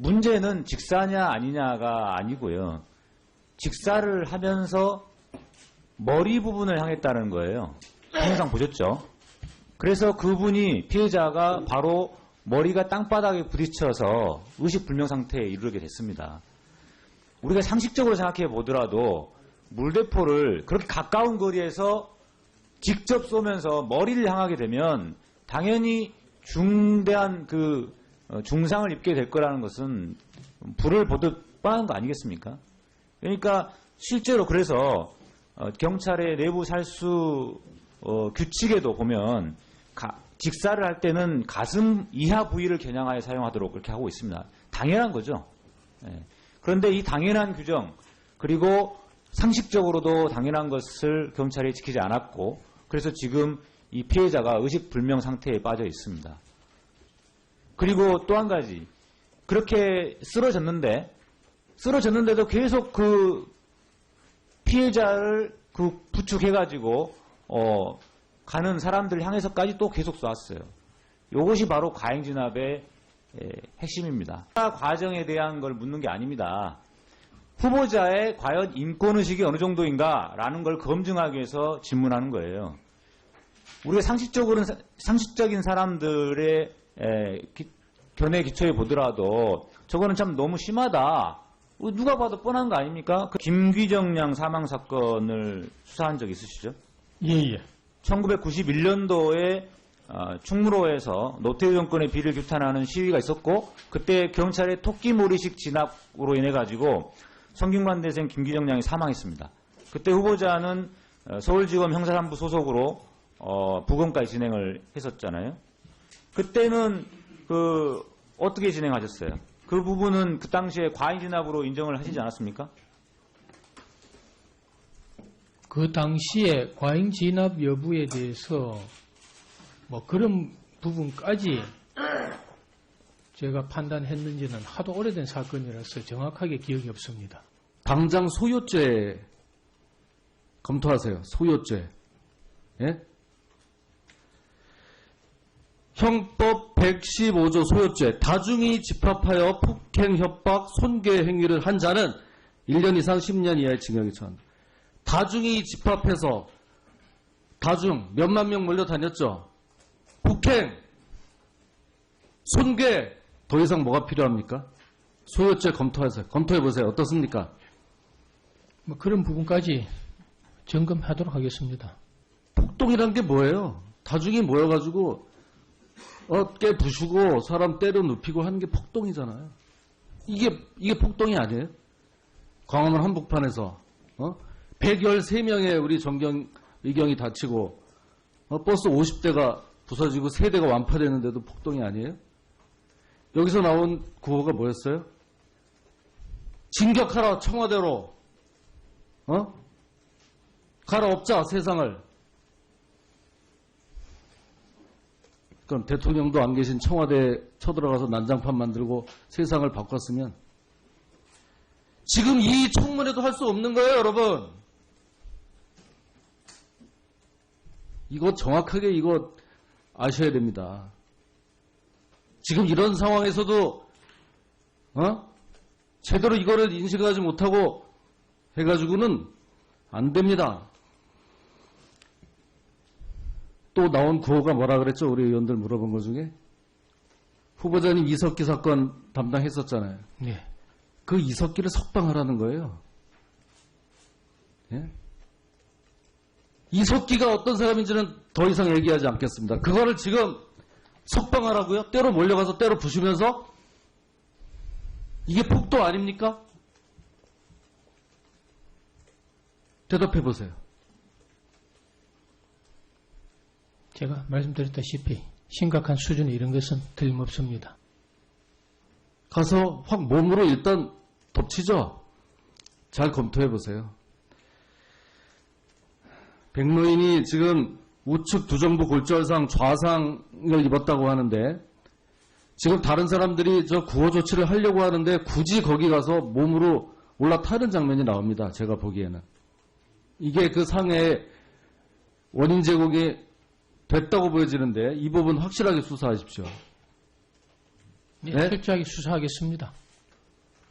문제는 직사냐 아니냐가 아니고요. 직사를 하면서 머리 부분을 향했다는 거예요. 항상 보셨죠? 그래서 그분이 피해자가 바로 머리가 땅바닥에 부딪혀서 의식불명 상태에 이르게 됐습니다. 우리가 상식적으로 생각해 보더라도 물대포를 그렇게 가까운 거리에서 직접 쏘면서 머리를 향하게 되면 당연히 중대한 그 어, 중상을 입게 될 거라는 것은 불을 보듯 뻔한 거 아니겠습니까? 그러니까 실제로 그래서 어, 경찰의 내부 살수 어, 규칙에도 보면 가- 직사를 할 때는 가슴 이하 부위를 겨냥하여 사용하도록 그렇게 하고 있습니다. 당연한 거죠. 예. 그런데 이 당연한 규정 그리고 상식적으로도 당연한 것을 경찰이 지키지 않았고 그래서 지금 이 피해자가 의식불명 상태에 빠져 있습니다. 그리고 또 한 가지 그렇게 쓰러졌는데 쓰러졌는데도 계속 그 피해자를 그 부축해가지고 어, 가는 사람들 향해서까지 또 계속 쏘았어요. 이것이 바로 과잉 진압의 에, 핵심입니다. 과정에 대한 걸 묻는 게 아닙니다. 후보자의 과연 인권의식이 어느 정도인가라는 걸 검증하기 위해서 질문하는 거예요. 우리가 상식적으로는 사- 상식적인 사람들의 에, 기- 견해 기초에 보더라도 저거는 참 너무 심하다. 어, 누가 봐도 뻔한 거 아닙니까? 그 김귀정 양 사망 사건을 수사한 적 있으시죠? 예, 예. 1991년도에 어, 충무로에서 노태우 정권의 비를 규탄하는 시위가 있었고 그때 경찰의 토끼몰이식 진압으로 인해 가지고 성균관 대생 김기정 양이 사망했습니다. 그때 후보자는 어, 서울지검 형사삼부 소속으로 어, 부검까지 진행을 했었잖아요. 그때는 그 어떻게 진행하셨어요? 그 부분은 그 당시에 과잉 진압으로 인정을 하시지 않았습니까? 그 당시에 과잉 진압 여부에 대해서 뭐 그런 부분까지 제가 판단했는지는 하도 오래된 사건이라서 정확하게 기억이 없습니다. 당장 소요죄 검토하세요. 소요죄. 예? 형법 115조 소요죄. 다중이 집합하여 폭행, 협박, 손괴 행위를 한 자는 1년 이상 10년 이하의 징역에 처한다. 다중이 집합해서 다중 몇만 명 몰려 다녔죠. 폭행, 손괴 더 이상 뭐가 필요합니까? 소요죄 검토하세요. 검토해 보세요. 어떻습니까? 뭐 그런 부분까지 점검하도록 하겠습니다. 폭동이란 게 뭐예요? 다중이 모여가지고 어깨 부수고 사람 때려 눕히고 하는 게 폭동이잖아요. 이게 이게 폭동이 아니에요? 광화문 한복판에서 어? 113명의 우리 정경 의경이 다치고 어, 버스 50대가 부서지고 3대가 완파되는데도 폭동이 아니에요? 여기서 나온 구호가 뭐였어요? 진격하라 청와대로 어? 갈아엎자 세상을 그럼 대통령도 안 계신 청와대에 쳐들어가서 난장판 만들고 세상을 바꿨으면 지금 이 청문회도 할 수 없는 거예요, 여러분. 이거 정확하게 이거 아셔야 됩니다. 지금 이런 상황에서도 어? 제대로 이거를 인식하지 못하고 해가지고는 안 됩니다. 또 나온 구호가 뭐라 그랬죠? 우리 의원들 물어본 것 중에 후보자님 이석기 사건 담당했었잖아요. 네. 그 이석기를 석방하라는 거예요. 예? 이석기가 어떤 사람인지는 더 이상 얘기하지 않겠습니다. 그거를 지금 석방하라고요? 때로 몰려가서 때로 부시면서 이게 폭도 아닙니까? 대답해 보세요. 제가 말씀드렸다시피 심각한 수준의 이런 것은 틀림없습니다. 가서 확 몸으로 일단 덮치죠? 잘 검토해 보세요. 백노인이 지금 우측 두정부 골절상 좌상을 입었다고 하는데 지금 다른 사람들이 저 구호 조치를 하려고 하는데 굳이 거기 가서 몸으로 올라타는 장면이 나옵니다. 제가 보기에는. 이게 그 상해의 원인 제공이 됐다고 보여지는데 이 부분 확실하게 수사하십시오. 네, 네? 철저하게 수사하겠습니다.